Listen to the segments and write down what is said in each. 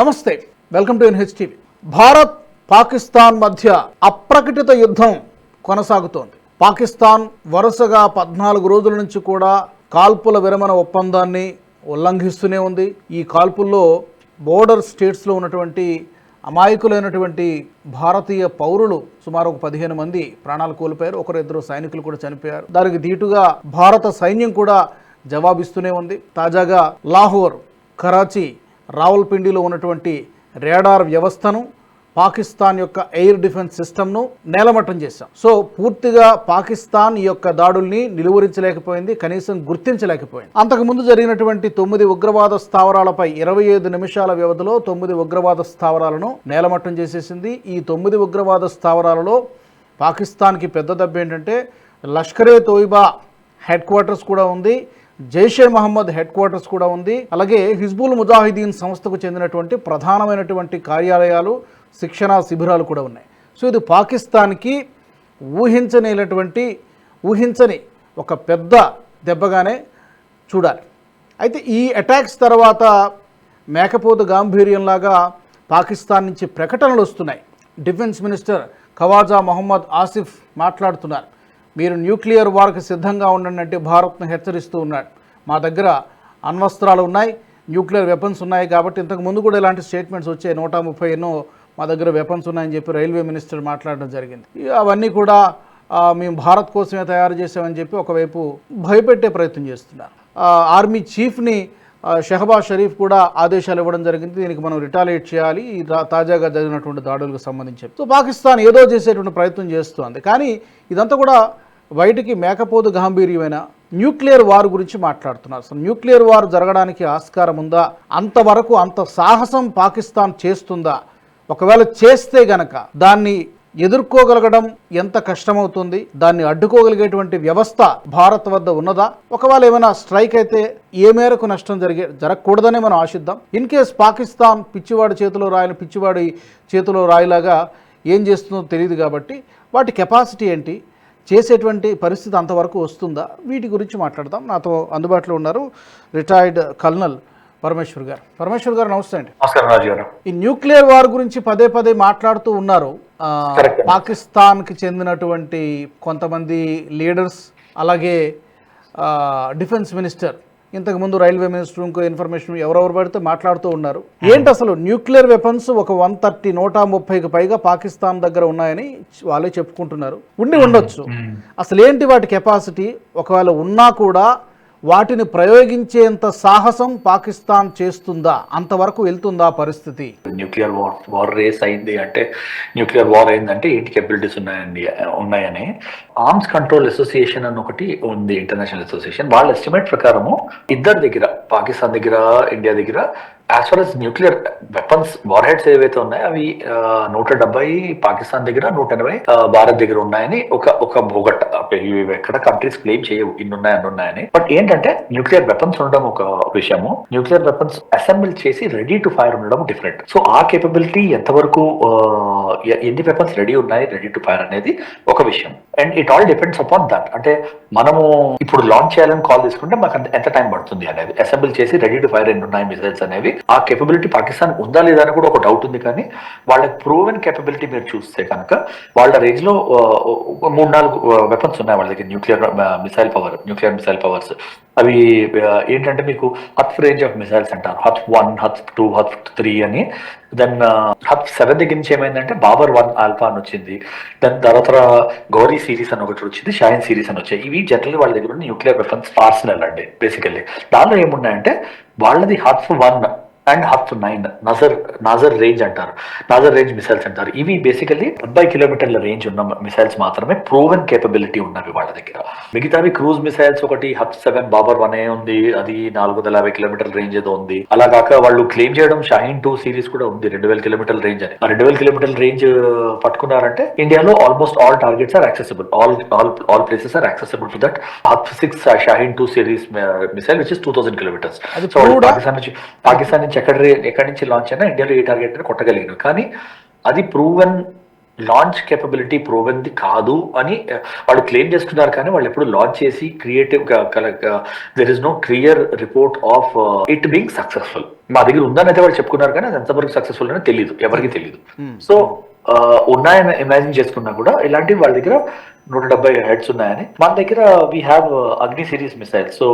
నమస్తే welcome to NHTV. Bharat Pakistan మధ్య అప్రకటిత యుద్ధం కొనసాగుతోంది. పాకిస్తాన్ వరుసగా పద్నాలుగు రోజుల నుంచి కూడా కాల్పుల విరమణ ఒప్పందాన్ని ఉల్లంఘిస్తూనే ఉంది. ఈ కాల్పుల్లో బోర్డర్ స్టేట్స్లో ఉన్నటువంటి అమాయకులైనటువంటి భారతీయ పౌరులు సుమారు ఒక పదిహేను మంది ప్రాణాలు కోల్పోయారు. ఒకరిద్దరు సైనికులు కూడా చనిపోయారు. దానికి దీటుగా భారత సైన్యం కూడా జవాబిస్తూనే ఉంది. తాజాగా లాహోర్ కరాచీ రావల్పిండిలో ఉన్నటువంటి రేడార్ వ్యవస్థను పాకిస్తాన్ యొక్క ఎయిర్ డిఫెన్స్ సిస్టమ్ను నేలమట్టం చేశాం. సో పూర్తిగా పాకిస్తాన్ ఈ యొక్క దాడుల్ని నిలువరించలేకపోయింది కనీసం గుర్తించలేకపోయింది. అంతకుముందు జరిగినటువంటి తొమ్మిది ఉగ్రవాద స్థావరాలపై ఇరవై ఐదు నిమిషాల వ్యవధిలో తొమ్మిది ఉగ్రవాద స్థావరాలను నేలమట్టం చేసేసింది. ఈ తొమ్మిది ఉగ్రవాద స్థావరాలలో పాకిస్తాన్కి పెద్ద దెబ్బ ఏంటంటే లష్కరే తోయిబా హెడ్ క్వార్టర్స్ కూడా ఉంది. జైషే మహమ్మద్ హెడ్ క్వార్టర్స్ కూడా ఉంది. అలాగే హిజ్బుల్ ముజాహిదీన్ సంస్థకు చెందినటువంటి ప్రధానమైనటువంటి కార్యాలయాలు శిక్షణా శిబిరాలు కూడా ఉన్నాయి. సో ఇది పాకిస్తాన్కి ఊహించనేటువంటి ఊహించని ఒక పెద్ద దెబ్బగానే చూడాలి. అయితే ఈ అటాక్స్ తర్వాత మేకపోతు గాంభీర్యంలాగా పాకిస్తాన్ నుంచి ప్రకటనలు వస్తున్నాయి. డిఫెన్స్ మినిస్టర్ ఖవాజా మొహమ్మద్ ఆసిఫ్ మాట్లాడుతున్నారు. మీరు న్యూక్లియర్ వార్కి సిద్ధంగా ఉండండి అంటే భారత్ను హెచ్చరిస్తూ ఉన్నాడు. మా దగ్గర అణ్వస్త్రాలు ఉన్నాయి న్యూక్లియర్ వెపన్స్ ఉన్నాయి కాబట్టి ఇంతకు ముందు కూడా ఇలాంటి స్టేట్మెంట్స్ వచ్చాయి. నూట ముప్పై ఎన్నో మా దగ్గర వెపన్స్ ఉన్నాయని చెప్పి రైల్వే మినిస్టర్ మాట్లాడడం జరిగింది. అవన్నీ కూడా మేము భారత్ కోసమే తయారు చేసామని చెప్పి ఒకవైపు భయపెట్టే ప్రయత్నం చేస్తున్నారు. ఆర్మీ చీఫ్ని షెహబాజ్ షరీఫ్ కూడా ఆదేశాలు ఇవ్వడం జరిగింది. దీనికి మనం రిటాలియేట్ చేయాలి. ఈ తాజాగా జరిగినటువంటి దాడులకు సంబంధించి సో పాకిస్తాన్ ఏదో చేసేటువంటి ప్రయత్నం చేస్తోంది. కానీ ఇదంతా కూడా బయటికి మేకపోదు గాంభీర్యమైన న్యూక్లియర్ వార్ గురించి మాట్లాడుతున్నారు. అసలు న్యూక్లియర్ వార్ జరగడానికి ఆస్కారం ఉందా? అంతవరకు అంత సాహసం పాకిస్తాన్ చేస్తుందా? ఒకవేళ చేస్తే గనక దాన్ని ఎదుర్కోగలగడం ఎంత కష్టమవుతుంది? దాన్ని అడ్డుకోగలిగేటువంటి వ్యవస్థ భారత్ వద్ద ఉన్నదా? ఒకవేళ ఏమైనా స్ట్రైక్ అయితే ఏ మేరకు నష్టం జరిగే జరగకూడదనే మనం ఆశిద్దాం. ఇన్ కేస్ పాకిస్తాన్ పిచ్చివాడి చేతిలో రాయని పిచ్చివాడి చేతిలో రాయిలాగా ఏం చేస్తుందో తెలియదు కాబట్టి వాటి కెపాసిటీ ఏంటి? చేసేటువంటి పరిస్థితి అంతవరకు వస్తుందా? వీటి గురించి మాట్లాడదాం. నాతో అందుబాటులో ఉన్నారు రిటైర్డ్ కల్నల్ పరమేశ్వర్ గారు. పరమేశ్వర్ గారు నమస్తే అండి. ఈ న్యూక్లియర్ వార్ గురించి పదే పదే మాట్లాడుతూ ఉన్నారు. పాకిస్తాన్కి చెందినటువంటి కొంతమంది లీడర్స్ అలాగే డిఫెన్స్ మినిస్టర్ ఇంతకుముందు రైల్వే మినిస్టర్ ఇంకో ఇన్ఫర్మేషన్ ఎవరెవరు పడితే మాట్లాడుతూ ఉన్నారు. ఏంటి అసలు న్యూక్లియర్ వెపన్స్ ఒక వన్ థర్టీ నూట ముప్పైకి పైగా పాకిస్తాన్ దగ్గర ఉన్నాయని వాళ్ళే చెప్పుకుంటున్నారు. ఉండి ఉండొచ్చు. అసలు ఏంటి వాటి కెపాసిటీ? ఒకవేళ ఉన్నా కూడా వాటిని ప్రయోగించేంత సాహసం పాకిస్తాన్ చేస్తుందా? అంతవరకు వెళ్తుందా పరిస్థితి? న్యూక్లియర్ వార్ వార్ రేస్ అయింది అంటే న్యూక్లియర్ వార్ అయిందంటే ఏంటి కెపబిలిటీస్ ఉన్నాయండి ఉన్నాయని. ఆర్మ్స్ కంట్రోల్ అసోసియేషన్ అని ఒకటి ఉంది ఇంటర్నేషనల్ అసోసియేషన్. వాళ్ళ ఎస్టిమేట్ ప్రకారము ఇద్దరి దగ్గర పాకిస్తాన్ దగ్గర ఇండియా దగ్గర as far as nuclear weapons warheads ఏవైతే ఉన్నాయో అవి నూట డెబ్బై పాకిస్తాన్ దగ్గర నూట ఎనభై భారత్ దగ్గర ఉన్నాయని ఒక ఒక బొగట్ ఇవి ఎక్కడ కంట్రీస్ క్లెయిమ్ చేయవు ఇన్ని ఉన్నాయి అన్ని ఉన్నాయని బట్ ఏంటంటే న్యూక్లియర్ వెపన్స్ ఉండడం ఒక విషయము. న్యూక్లియర్ వెపన్స్ అసెంబుల్ చేసి రెడీ టు ఫైర్ ఉండడం డిఫరెంట్ సో ఆ కేపబిలిటీ ఎంతవరకు ఎన్ని వెపన్స్ రెడీ ఉన్నాయి రెడీ టు ఫైర్ అనేది ఒక విషయం. And it all depends upon that అంటే మనము ఇప్పుడు లాంచ్ చేయాలని కాల్ తీసుకుంటే మాకు అంత- ఎంత టైం పడుతుంది అనేది. అసెంబుల్ చేసి రెడీ టు ఫైర్ ఎన్ని ఉన్నాయి మిసైల్స్ అనేవి. ఆ కేపబిలిటీ పాకిస్తాన్ ఉందా లేదా అని కూడా ఒక డౌట్ ఉంది కానీ వాళ్ళ ప్రూవెన్ కేపబిలిటీ మీరు చూస్తే కనుక వాళ్ళ రేంజ్లో మూడు నాలుగు వెపన్స్ ఉన్నాయి వాళ్ళ దగ్గర nuclear missile power nuclear missile powers అవి ఏంటంటే మీకు హత్ రేంజ్ ఆఫ్ మిసైల్స్ అంటారు. Hatf one Hatf two Hatf three అని. దెన్ హత్ సెవెన్ దగ్గర నుంచి ఏమైందంటే బాబర్ వన్ ఆల్ఫా అని వచ్చింది. దాని తర్వాత గౌరీ సిరీస్ అని ఒకటి వచ్చింది షాయిన్ సిరీస్ అని వచ్చాయి. ఇవి జనరల్ వాళ్ళ దగ్గర ఉన్న న్యూక్లియర్ వెపన్స్ పార్సనల్ అండి బేసికల్లీ దానిలో ఏమున్నాయంటే వాళ్ళది Hatf one and Hatf nine Nasr Nasr range అంటారు. నజర్ రేంజ్ మిసైల్స్ అంటారు. ఇవి బేసికల్లీ డెబ్బై కిలోమీటర్ల రేంజ్ ఉన్న మిసైల్స్ మాత్రమే ప్రూవెన్ కేపబిలిటీ ఉన్నవి వాళ్ళ దగ్గర. మిగతావి క్రూజ్ మిసైల్స్ ఒకటి Hatf seven Babur one A ఉంది అది నాలుగు వందల యాభై కిలోమీటర్ల రేంజ్ ఏదో ఉంది. అలా కాక వాళ్ళు క్లెయిమ్ చేయడం షాహీన్ టూ సిరీస్ కూడా ఉంది రెండు వేల కిలోమీటర్ల రేంజ్ అని. ఆ రెండు వేల కిలోమీటర్ల రేంజ్ పట్టుకున్నారంటే ఇండియాలో almost all targets are accessible all all all places are accessible to that Hatf six Shaheen two series missile which is two thousand kilometres so? Pakistan నుంచి పాకిస్తాన్ నుంచి ఎక్కడ ఎక్కడి నుంచి లాంచ్ అయినా ఇండియాలో ఏ టార్గెట్ అయినా కొట్టగలిగిన కానీ అది ప్రూవెన్ లాంచ్ కేపబిలిటీ ప్రోవెన్ది కాదు అని వాళ్ళు క్లెయిమ్ చేస్తున్నారు కానీ వాళ్ళు ఎప్పుడు లాంచ్ చేసి creative there is no clear report of it being successful మా దగ్గర ఉందని అయితే వాళ్ళు చెప్పుకున్నారు కానీ అది ఎంతవరకు సక్సెస్ఫుల్ అని తెలియదు ఎవరికి తెలియదు Hmm. సో ఉన్నాయని ఇమాజిన్ చేసుకున్నా కూడా ఇలాంటివి వాళ్ళ దగ్గర నూట డెబ్బై హెడ్స్ ఉన్నాయని. మన దగ్గర we have Agni series missiles so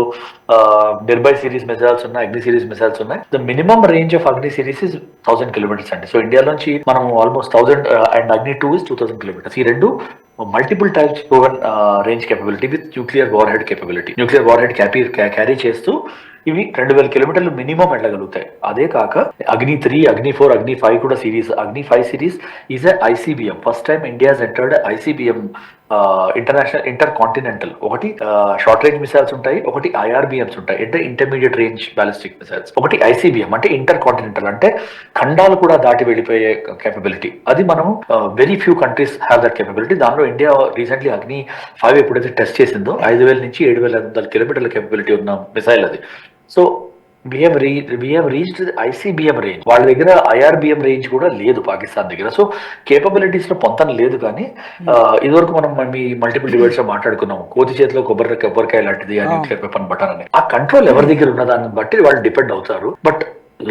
Nirbhay series missiles ఉన్నాయి అగ్ని సిరీస్ మిసైల్స్ ఉన్నాయి. The minimum range of Agni series is thousand kilometres అండి. సో ఇండియా నుంచి మనం almost thousand and Agni two is two thousand kilometres ఈ రెండు multiple types proven range capability with nuclear warhead capability nuclear warhead క్యాపీ carry చేస్తూ ఇవి రెండు వేల కిలోమీటర్లు మినిమం వెళ్ళగలుగుతాయి అదే కాక అగ్ని త్రీ అగ్ని ఫోర్ అగ్ని ఫైవ్ కూడా series Agni five series is ICBM first time India entered ICBM international intercontinental ఒకటి షార్ట్ రేంజ్ మిసైల్స్ ఉంటాయి ఒకటి ఐఆర్బిఎంస్ ఉంటాయి. అంటే ఇంటర్మీడియట్ రేంజ్ బాలిస్టిక్ మిసైల్స్ ఒకటి ఐసీబీఎం అంటే ఇంటర్ కాంటినెంటల్ అంటే ఖండాలు కూడా దాటి వెళ్ళిపోయే కేపబిలిటీ అది మనం very few countries have that capability దానిలో ఇండియా రీసెంట్లీ అగ్ని ఫైవ్ ఎప్పుడైతే టెస్ట్ చేసిందో ఐదు వేల నుంచి ఏడు వేల ఐదు వందల కిలోమీటర్ల కేపబిలిటీ ఉన్న మిసైల్ అది. So BM re BM reach ICBM range వాళ్ళ దగ్గర ఐఆర్బిఎం రేంజ్ కూడా లేదు పాకిస్తాన్ దగ్గర. సో కేపబిలిటీస్లో పొంతన లేదు కానీ ఆ, ఇదివరకు మనం మీ మల్టిపుల్ డివైడ్స్లో మాట్లాడుకున్నాం కోతి చేతిలో కొబ్బరి కొబ్బరికాయ లాంటిది అని న్యూక్లియర్ వెపన్ బటన్ అని. ఆ కంట్రోల్ ఎవరి దగ్గర ఉన్న దాన్ని బట్టి వాళ్ళు డిపెండ్ అవుతారు. But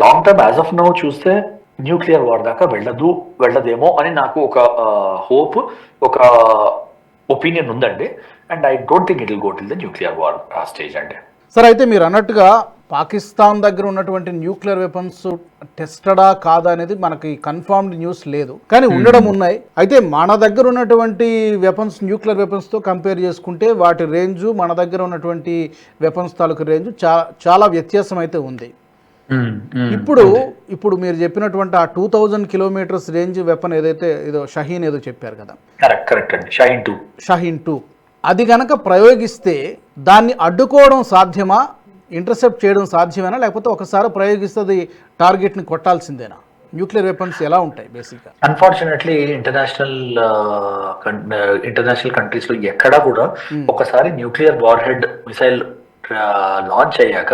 long term as of now చూస్తే న్యూక్లియర్ వార్ దాకా వెళ్ళదు వెళ్ళదేమో అని నాకు ఒక హోప్ ఒక ఒపీనియన్ ఉందండి. And I don't think it will go till the nuclear war uh stage అండి. సార్ అయితే మీరు అన్నట్టుగా పాకిస్తాన్ దగ్గర ఉన్నటువంటి న్యూక్లియర్ వెపన్స్ టెస్టడా కాదా అనేది మనకి కన్ఫర్మ్డ్ న్యూస్ లేదు. కానీ ఉండడం ఉన్నాయి. అయితే మన దగ్గర ఉన్నటువంటి వెపన్స్ న్యూక్లియర్ వెపన్స్తో కంపేర్ చేసుకుంటే వాటి రేంజ్ మన దగ్గర ఉన్నటువంటి వెపన్స్ తాలూకు రేంజ్ చాలా చాలా వ్యత్యాసం అయితే ఉంది. ఇప్పుడు ఇప్పుడు మీరు చెప్పినటువంటి ఆ two thousand kilometres range weapon ఏదైతే ఏదో షహీన్ ఏదో చెప్పారు కదా. కరెక్ట్ కరెక్ట్ అండి. షైన్ టూ. షహీన్ టూ. అది గనక ప్రయోగిస్తే దాన్ని అడ్డుకోవడం సాధ్యమా? ఇంటర్సెప్ట్ చేయడం సాధ్యమేనా? లేకపోతే ఒకసారి ప్రయోగిస్తే అది టార్గెట్ని కొట్టాల్సిందేనా? న్యూక్లియర్ వెపన్స్ ఎలా ఉంటాయి బేసిక్గా? అన్ఫార్చునేట్లీ ఇంటర్నేషనల్ ఇంటర్నేషనల్ కంట్రీస్లో ఎక్కడా కూడా ఒకసారి nuclear warhead missile launch అయ్యాక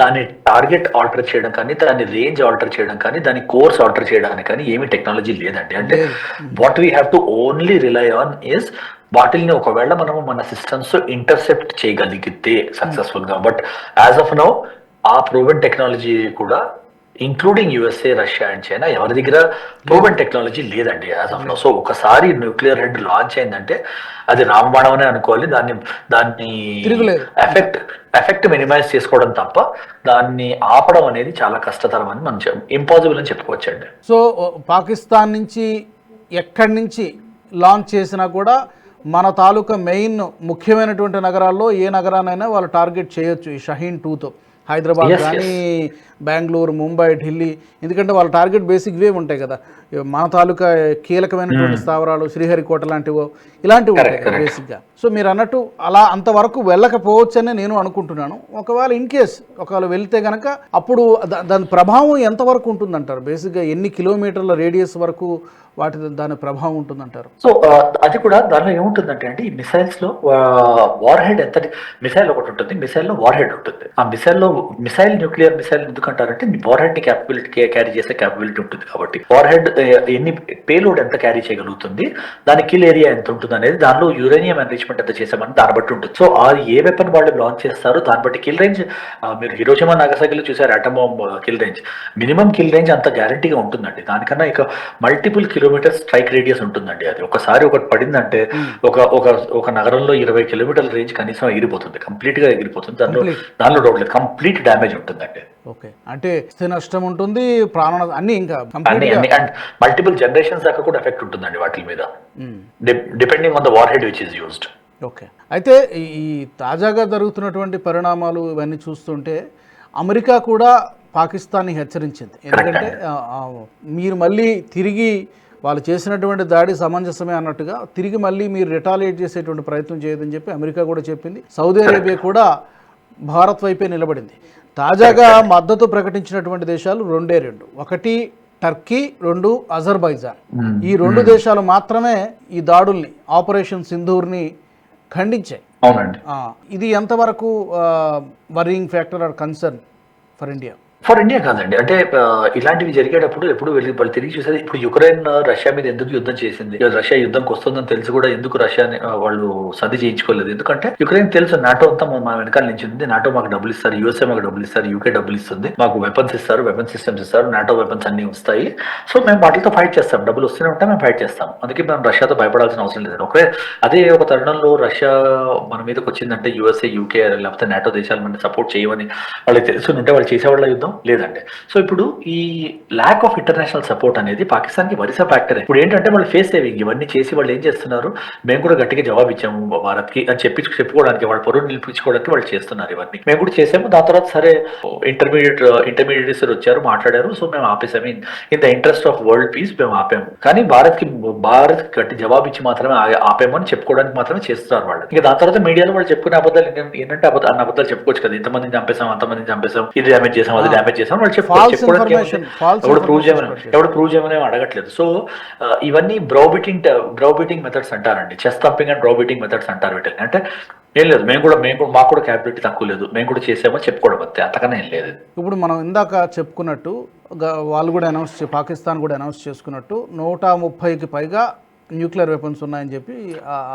దాని టార్గెట్ ఆల్టర్ చేయడం కానీ దాని రేంజ్ ఆల్టర్ చేయడం కానీ దాని కోర్స్ ఆల్టర్ చేయడానికి కానీ ఏమి టెక్నాలజీ లేదండి. అంటే what we have to only rely on is వాటిల్ని ఒకవేళ మనము మన సిస్టమ్స్ ఇంటర్సెప్ట్ చేయగలిగితే సక్సెస్ఫుల్గా. But as of now uh proven technology కూడా including USA Russia and China ఎవరి దగ్గర ప్రూవెన్ టెక్నాలజీ లేదండి యాజ్ ఆఫ్ నో సో ఒకసారి న్యూక్లియర్ హెడ్ లాంచ్ అయిందంటే అది రామబాణం అనే అనుకోవాలి. దాన్ని దాన్ని. ఎఫెక్ట్ ఎఫెక్ట్ మినిమైజ్ చేసుకోవడం తప్ప దాన్ని ఆపడం అనేది చాలా కష్టతరం అని మనం ఇంపాసిబుల్ అని చెప్పుకోవచ్చండి. సో పాకిస్తాన్ నుంచి ఎక్కడి నుంచి లాంచ్ చేసినా కూడా మన తాలూకా మెయిన్ ముఖ్యమైనటువంటి నగరాల్లో ఏ నగరానైనా వాళ్ళు టార్గెట్ చేయొచ్చు ఈ షహీన్ టూతో. హైదరాబాద్ కానీ బెంగళూరు ముంబై ఢిల్లీ ఎందుకంటే వాళ్ళ టార్గెట్ బేసిక్ వే ఉంటాయి కదా. మన తాలూకా కీలకమైనటువంటి స్థావరాలు శ్రీహరికోట లాంటివో ఇలాంటివి ఉంటాయి. బేసిక్గా. సో మీరు అన్నట్టు అలా అంతవరకు వెళ్ళకపోవచ్చని నేను అనుకుంటున్నాను. ఒకవేళ ఇన్ కేస్ ఒకవేళ వెళ్తే గనక అప్పుడు దాని ప్రభావం ఎంతవరకు ఉంటుందంటారు? బేసిక్గా ఎన్ని కిలోమీటర్ల రేడియస్ వరకు వాటి దాని ప్రభావం ఉంటుందంటారు? సో అది కూడా దానిలో ఏముంటుందంటే అంటే ఈ మిసైల్స్లో వార్ హెడ్ ఎంత మిసైల్ ఒకటి ఉంటుంది మిసైల్లో వార్ హెడ్ ఉంటుంది. ఆ మిసైల్లో మిసైల్ న్యూక్లియర్ మిసైల్ ఎందుకంటారంటే వార్ హెడ్ని క్యాపబిలిటీ క్యారీ చేసే క్యాపబిలిటీ ఉంటుంది కాబట్టి. వార్ హెడ్ ఎన్ని పేలోడ్ ఎంత క్యారీ చేయగలుగుతుంది దాని కిల్ ఏరియా ఎంత ఉంటుంది అనేది దానిలో యురేనియం ఎన్రిచ్మెంట్ ఎంత చేసామని దాన్ని బట్టి ఉంటుంది. సో ఆ ఏ వెపన్ వాళ్ళు లాంచ్ చేస్తారు దాన్ని బట్టి కిల్ రేంజ్ మీరు హిరోషిమా నాగసాకిలో చూసారు atom bomb kill range. Minimum kill range అంత గ్యారంటీగా ఉంటుందండి. దానికన్నా ఇక మల్టిపుల్ కిలోమీటర్స్ స్ట్రైక్ రేడియస్ ఉంటుందండి అది. ఒకసారి ఒకటి పడిందంటే ఒక ఒక ఒక నగరంలో ఇరవై కిలోమీటర్ల రేంజ్ కనీసం ఎగిరిపోతుంది. కంప్లీట్గా ఎగిరిపోతుంది. దానిలో. దానిలో డౌట్ లేదు కంప్లీట్ డ్యామేజ్ ఉంటుందండి. ఓకే. అంటే స్థితి నష్టం ఉంటుంది ప్రాణ అన్ని ఇంకా మల్టిపుల్ జనరేషన్స్ దాకా కూడా ఎఫెక్ట్ ఉంటుందండి వాటి మీద. Depending on the warhead which is used okay. అయితే ఈ తాజాగా జరుగుతున్నటువంటి పరిణామాలు ఇవన్నీ చూస్తుంటే అమెరికా కూడా పాకిస్తాన్ని హెచ్చరించింది. ఎందుకంటే మీరు మళ్ళీ తిరిగి వాళ్ళు చేసినటువంటి దాడి సమంజసమే అన్నట్టుగా తిరిగి మళ్ళీ మీరు రిటాలియేట్ చేసేటువంటి ప్రయత్నం చేయదని చెప్పి అమెరికా కూడా చెప్పింది. సౌదీ అరేబియా కూడా భారత్ వైపే నిలబడింది. తాజాగా మద్దతు ప్రకటించినటువంటి దేశాలు రెండే రెండు. ఒకటి టర్కీ రెండు అజర్బైజాన్. ఈ రెండు దేశాలు మాత్రమే ఈ దాడుల్ని ఆపరేషన్ సింధూర్ని ఖండించాయి. అవునండి. ఇది ఎంతవరకు worrying factor or concern for India for India కాదండి. అంటే ఇలాంటివి జరిగేటప్పుడు ఎప్పుడు వెళ్ళి వాళ్ళు తిరిగి చూసేది ఇప్పుడు యుక్రెయిన్ రష్యా మీద ఎందుకు యుద్ధం చేసింది? రష్యా యుద్ధంకి వస్తుందని తెలిసి కూడా ఎందుకు రష్యా వాళ్ళు సది చేయించుకోలేదు? ఎందుకంటే యుక్రెయిన్ తెలుసు నాటో అంతా మా- వెనకాల నుంచి ఉంది. నాటో మాకు డబ్బులు ఇస్తారు యూఎస్ఏ మాకు డబ్బులు ఇస్తారు యూకే డబ్బులు ఇస్తుంది. మాకు వెపన్స్ ఇస్తారు వెపన్ సిస్టమ్స్ ఇస్తారు నాటో వెపన్స్ అన్ని వస్తాయి. సో మేము వాటితో ఫైట్ చేస్తాం. డబ్బులు వస్తూనే ఉంటే మేము ఫైట్ చేస్తాం. అందుకే మేము రష్యాతో భయపడాల్సిన అవసరం లేదు. ఒకరే అదే ఒక తరుణంలో రష్యా మన మీదకి వచ్చిందంటే యూఎస్ఏ యూకే లేకపోతే నాటో దేశాలు మన సపోర్ట్ చేయమని వాళ్ళకి తెలుసు ఉంటే వాళ్ళు చేసేవాళ్ళ యుద్ధం. లేదండి. సో ఇప్పుడు ఈ ల్యాక్ ఆఫ్ ఇంటర్నేషనల్ సపోర్ట్ అనేది పాకిస్తాన్కి వరుస ఫ్యాక్టర్ ఇప్పుడు ఏంటంటే వాళ్ళు ఫేస్ సేవింగ్ ఇవన్నీ చేసి వాళ్ళు ఏం చేస్తున్నారు? మేము కూడా గట్టిగా జవాబు ఇచ్చాము భారత్కి అని చెప్పి చెప్పుకోవడానికి వాళ్ళ పొరుగు నిలిపించుకోవడానికి వాళ్ళు చేస్తున్నారు ఇవన్నీ. మేము కూడా చేసాము. దాని తర్వాత సరే ఇంటర్మీడియట్ ఇంటర్మీడియట్స్ వచ్చారు మాట్లాడారు. సో మేము ఆపేసాము. In the interest of world peace మేము ఆపాము. కానీ భారత్కి భారత్ గట్టి జవాబు ఇచ్చి మాత్రమే ఆపాము అని చెప్పుకోవడానికి మాత్రమే చేస్తున్నారు వాళ్ళు. ఇంకా దాని తర్వాత మీడియాలో వాళ్ళు చెప్పుకునే అబద్ధాలు ఏంటంటే- ఏంటంటే అన్న అబద్ధాలు చెప్పుకోవచ్చు కదా. ఇంతమందిని చంపేసాం అంతమందిని చంపేసాం ఇది డ్యామేజ్ చేసాం అది డ్యామేజ్ చేసాం వాళ్ళు ఎవడు ప్రూవ్ చేయమని ఎవడు ప్రూవ్ చేయమని అడగట్లేదు. సో ఇవన్నీ బ్రౌబిటింగ్ బ్రౌబిటింగ్ మెథడ్స్ అంటారండి. Chest thumping and browbeating methods అంటారు వీటిని. అంటే ఏం లేదు. మేము కూడా మేము కూడా మాకు కూడా క్యాపబిలిటీ తక్కువ లేదు. మేము కూడా చేసామో చెప్పుకోవడం అంతే. అంతకన్నా ఏం లేదు. ఇప్పుడు మనం ఇందాక చెప్పుకున్నట్టు వాళ్ళు కూడా అనౌన్స్ పాకిస్తాన్ కూడా అనౌన్స్ చేసుకున్నట్టు నూట ముప్పైకి పైగా న్యూక్లియర్ వెపన్స్ ఉన్నాయని చెప్పి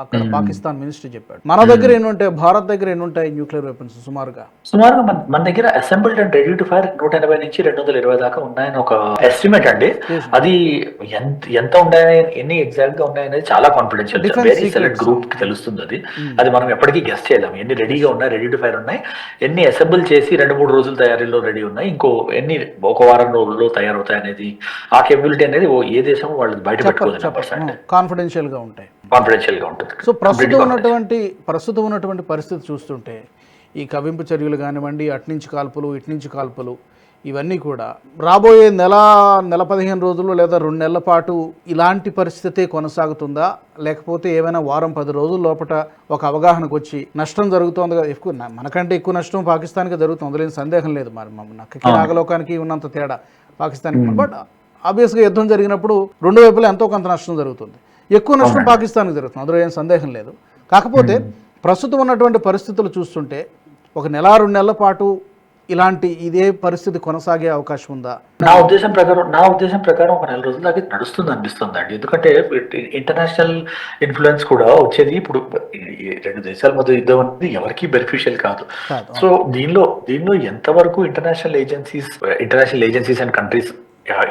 అక్కడ పాకిస్తాన్ మినిస్టర్ చెప్పాడు. మన దగ్గర ఉంటాయి భారత్ దగ్గర ఎన్ని ఉంటాయి న్యూక్లియర్ వెపన్స్ సుమారుగా? సుమారుగా మన దగ్గర assembled and ready to fire నూట ఎనభై నుంచి రెండు వందల ఇరవై దాకా ఉన్నాయని ఒక ఎస్టిమేట్ అండి. అది ఎంత ఎంత ఉన్నాయని ఎన్ని ఎగ్జాక్ట్గా ఉన్నాయనేది చాలా కాన్ఫిడెన్షియల్ వెరీ సెలెక్ట్. గ్రూప్కి తెలుస్తుంది అది. అది మనం ఎప్పటికీ గెస్ట్ చేయలేము. ఎన్ని రెడీగా ఉన్నాయి రెడీ టు ఫైర్ ఉన్నాయి ఎన్ని అసెంబుల్ చేసి రెండు మూడు రోజులు తయారీలో రెడీ ఉన్నాయి ఇంకో ఎన్ని ఒక వారం రోజుల్లో తయారవుతాయి అనేది ఆ కేపబిలిటీ అనేది ఏ దేశం వాళ్ళు బయట పెట్టుకోదు నెంబర్స్ అంటే కాన్ఫిడెన్షియల్గా ఉంటాయి ఉంటుంది సో ప్రస్తుతం ఉన్నటువంటి ప్రస్తుతం ఉన్నటువంటి పరిస్థితి చూస్తుంటే ఈ కవింపు చర్యలు కానివ్వండి అట్నుంచి కాల్పులు ఇట్నుంచి కాల్పులు ఇవన్నీ కూడా రాబోయే నెల నెల పదిహేను రోజులు లేదా రెండు నెలల పాటు ఇలాంటి పరిస్థితి కొనసాగుతుందా? లేకపోతే ఏమైనా వారం పది రోజుల లోపల ఒక అవగాహనకు వచ్చి నష్టం జరుగుతోంది కదా? ఎక్కువ మనకంటే ఎక్కువ నష్టం పాకిస్తాన్కి జరుగుతుంది. ఏం సందేహం లేదు మరి నక్కకి నాగలోకానికి ఉన్నంత తేడా పాకిస్తాన్కి. బట్ ఆబ్వియస్గా యుద్ధం జరిగినప్పుడు రెండు వైపులా ఎంతో కొంత నష్టం జరుగుతుంది. ఎక్కువ నష్టం పాకిస్తాన్కి జరుగుతుంది. అందులో ఏం సందేహం లేదు. కాకపోతే ప్రస్తుతం ఉన్నటువంటి పరిస్థితులు చూస్తుంటే ఒక నెల రెండు నెలల పాటు ఇలాంటి ఇదే పరిస్థితి కొనసాగే అవకాశం ఉందా? నా ఉద్దేశం ప్రకారం నా ఉద్దేశం ప్రకారం ఒక నెల రోజులు దాకా నడుస్తుంది అనిపిస్తుంది అండి ఎందుకంటే ఇంటర్నేషనల్ ఇన్ఫ్లుయెన్స్ కూడా వచ్చేది ఇప్పుడు రెండు దేశాల మధ్య యుద్ధం అనేది ఎవరికి బెనిఫిషియల్ కాదు. కాదు. సో దీనిలో దీనిలో ఎంతవరకు international agencies international agencies and countries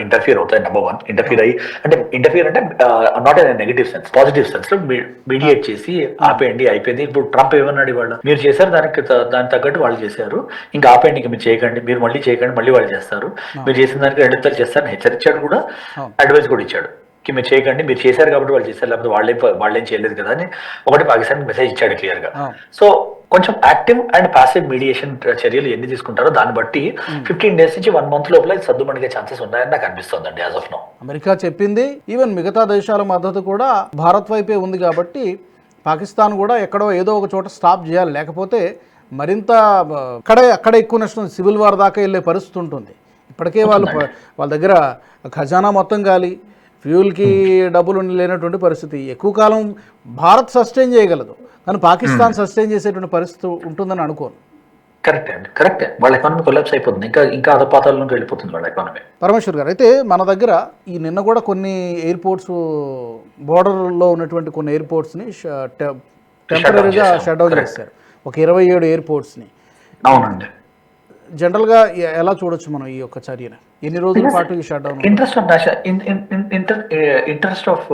interfere అవుతాయి నెంబర్ వన్ ఇంటర్ఫియర్ అయ్యి అంటే ఇంటర్ఫియర్ అంటే not in negative sense positive సెన్స్లో mediate చేసి ఆపేయండి అయిపోయింది. ఇప్పుడు ట్రంప్ ఏమన్నాడు ఇవాళ? మీరు చేశారు దానికి దానికి తగ్గట్టు వాళ్ళు చేశారు. ఇంకా ఆపేయండి ఇంకా మీరు చేయకండి మీరు మళ్ళీ చేయకండి మళ్ళీ వాళ్ళు చేస్తారు. మీరు చేసిన దానికి రెండింతలు చేస్తారని హెచ్చరించాడు కూడా. అడ్వైస్ కూడా ఇచ్చాడు. మీరు చేయకండి మీరు చేశారు కాబట్టి వాళ్ళు చేశారు లేకపోతే వాళ్ళేం వాళ్ళేం చేయలేదు కదా అని ఒకటి పాకిస్తాన్ మెసేజ్ ఇచ్చాడు క్లియర్గా. సో కొంచెం యాక్టివ్ అండ్ పాసివ్ మీడియేషన్ చర్యలు ఎన్ని తీసుకుంటారో దాన్ని బట్టి ఫిఫ్టీన్ డేస్ నుంచి వన్ మంత్ లోపల సర్దుమణిగే ఛాన్సెస్ ఉన్నాయని నాకు అనిపిస్తుంది యాజ్ ఆఫ్ నో అమెరికా చెప్పింది ఈవెన్ మిగతా దేశాల మద్దతు కూడా భారత్ వైపే ఉంది కాబట్టి పాకిస్తాన్ కూడా ఎక్కడో ఏదో ఒక చోట స్టాప్ చేయాలి. లేకపోతే మరింత అక్కడే అక్కడే ఎక్కువ నష్టం సివిల్ వార్ దాకా వెళ్ళే పరిస్థితి ఉంటుంది. ఇప్పటికే వాళ్ళు వాళ్ళ దగ్గర ఖజానా మొత్తం గాలి ఫ్యూల్కి డబ్బులు లేనటువంటి పరిస్థితి. ఎక్కువ కాలం భారత్ సస్టైన్ చేయగలదు. కానీ పాకిస్తాన్ సస్టైన్ చేసేటువంటి పరిస్థితి ఉంటుందని అనుకోను. కరెక్ట్ అండి. కరెక్ట్. వాళ్ళ ఎకానమీ కొలాప్స్ అయిపోతుంది. ఇంకా ఇంకా అధపాతాల్లోకి వెళ్ళిపోతుంది వాళ్ళ ఎకానమీ పరమేశ్వర్ గారు అయితే మన దగ్గర ఈ నిన్న కూడా కొన్ని ఎయిర్పోర్ట్స్ బోర్డర్లో ఉన్నటువంటి కొన్ని ఎయిర్పోర్ట్స్ని టెంపరీగా. Shut down. చేశారు. ఒక ఇరవై ఏడు ఎయిర్పోర్ట్స్ని అవునండి. జనరల్గా ఎలా చూడొచ్చు మనం ఈ యొక్క చర్యను? ఎన్ని రోజుల పాటు ఈ shut down interest of interest of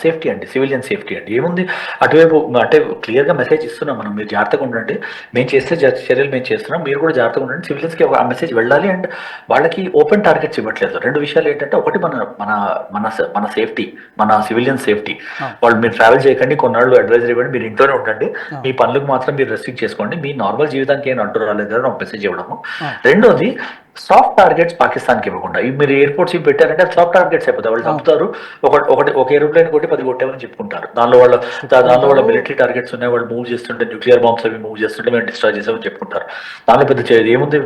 safety అండి సివిలియన్ సేఫ్టీ అండి. ఏముంది? అటువైపు అంటే క్లియర్గా మెసేజ్ ఇస్తున్నాం మనం. మీరు జాగ్రత్తగా ఉండండి. మేము చేస్తే చర్యలు మేము చేస్తున్నాం. మీరు కూడా జాగ్రత్తగా ఉండండి. సివిలియన్స్కి ఆ మెసేజ్ వెళ్ళాలి అండ్ వాళ్ళకి ఓపెన్ టార్గెట్స్ ఇవ్వట్లేదు. రెండు విషయాలు ఏంటంటే ఒకటి మన మన మన మన సేఫ్టీ మన సివిలియన్ సేఫ్టీ వాళ్ళు మీరు ట్రావెల్ చేయకండి కొన్నాళ్ళు అడ్వైజర్ ఇవ్వండి మీరు ఇంట్లోనే ఉండండి. మీ పనులకు మాత్రం మీరు రెస్ట్రిక్ట్ చేసుకోండి. మీ నార్మల్ జీవితానికి ఏం అడ్డు రాలేదు అని ఒక మెసేజ్ ఇవ్వడము. రెండోది సాఫ్ట్ టార్గెట్స్ పాకిస్తాన్కి ఇవ్వకుండా. ఇవి మీరు ఎయిర్పోర్ట్స్ ఇవి పెట్టారంటే సాఫ్ట్ టార్గెట్స్ అయిపోతాయి. వాళ్ళు చంపుతారు. ఒక ఒకటి ఒక ఏరోప్లేన్ కొట్టి పది కొట్టామని చెప్పుకుంటారు. దానిలో వాళ్ళ దానిలో వాళ్ళ మిలిటరీ టార్గెట్స్ ఉన్నాయి. వాళ్ళు మూవ్ చేస్తుంటే న్యూక్లియర్ బాంబ్స్ అవి మూవ్ చేస్తుంటే మేము డిస్ట్రాయ్ చేసామని చెప్పుకుంటారు. దానిలో పెద్ద చే- ఏముంది?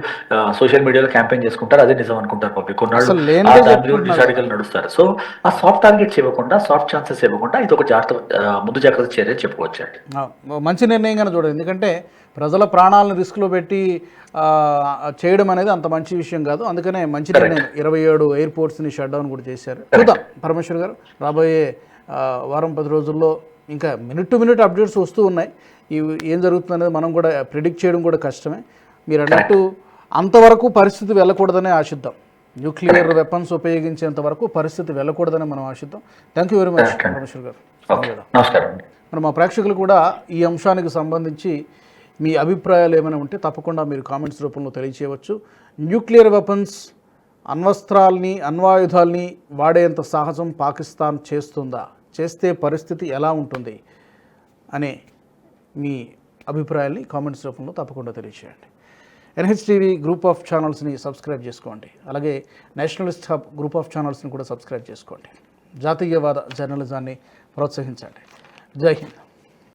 సోషల్ మీడియాలో క్యాంపెయిన్ చేసుకుంటారు. అదే నిజం అనుకుంటారు పబ్లిక్. కొన్నాళ్ళు దాని మీద నడుస్తారు. సో ఆ సాఫ్ట్ టార్గెట్స్ ఇవ్వకుండా సాఫ్ట్ ఛాన్సెస్ ఇవ్వకుండా ఇది ఒక జాగ్రత్త ముందు జాగ్రత్త చర్య చెప్పుకోవచ్చు మంచి నిర్ణయంగానే చూడండి. ఎందుకంటే ప్రజల ప్రాణాలను రిస్క్లో పెట్టి చేయడం అనేది అంత మంచి విషయం కాదు. అందుకనే మంచి నిర్ణయం ఇరవై ఏడు ఎయిర్పోర్ట్స్ని షట్ డౌన్ కూడా చేశారు. చూద్దాం. పరమేశ్వర్ గారు రాబోయే వారం పది రోజుల్లో ఇంకా మినిట్ టు మినిట్ అప్డేట్స్ వస్తూ ఉన్నాయి. ఇవి ఏం జరుగుతుందనేది మనం కూడా ప్రిడిక్ట్ చేయడం కూడా కష్టమే. మీరు అన్నట్టు అంతవరకు పరిస్థితి వెళ్ళకూడదనే ఆశిద్దాం. న్యూక్లియర్ వెపన్స్ ఉపయోగించేంత వరకు పరిస్థితి వెళ్ళకూడదని మనం ఆశిద్దాం. Thank you very much Parameshwar garu. మరి మా ప్రేక్షకులు కూడా ఈ అంశానికి సంబంధించి మీ అభిప్రాయాలు ఏమైనా ఉంటే తప్పకుండా మీరు కామెంట్స్ రూపంలో తెలియచేయవచ్చు. న్యూక్లియర్ వెపన్స్ అణ్వస్త్రాల్ని అణ్వాయుధాల్ని వాడేంత సాహసం పాకిస్తాన్ చేస్తుందా? చేస్తే పరిస్థితి ఎలా ఉంటుంది? అనే మీ అభిప్రాయాల్ని కామెంట్స్ రూపంలో తప్పకుండా తెలియచేయండి. ఎన్హెచ్టీవీ గ్రూప్ ఆఫ్ ఛానల్స్ని సబ్స్క్రైబ్ చేసుకోండి. అలాగే నేషనలిస్ట్ హబ్ గ్రూప్ ఆఫ్ ఛానల్స్ని కూడా సబ్స్క్రైబ్ చేసుకోండి. జాతీయవాద జర్నలిజాన్ని ప్రోత్సహించండి. జై హింద్.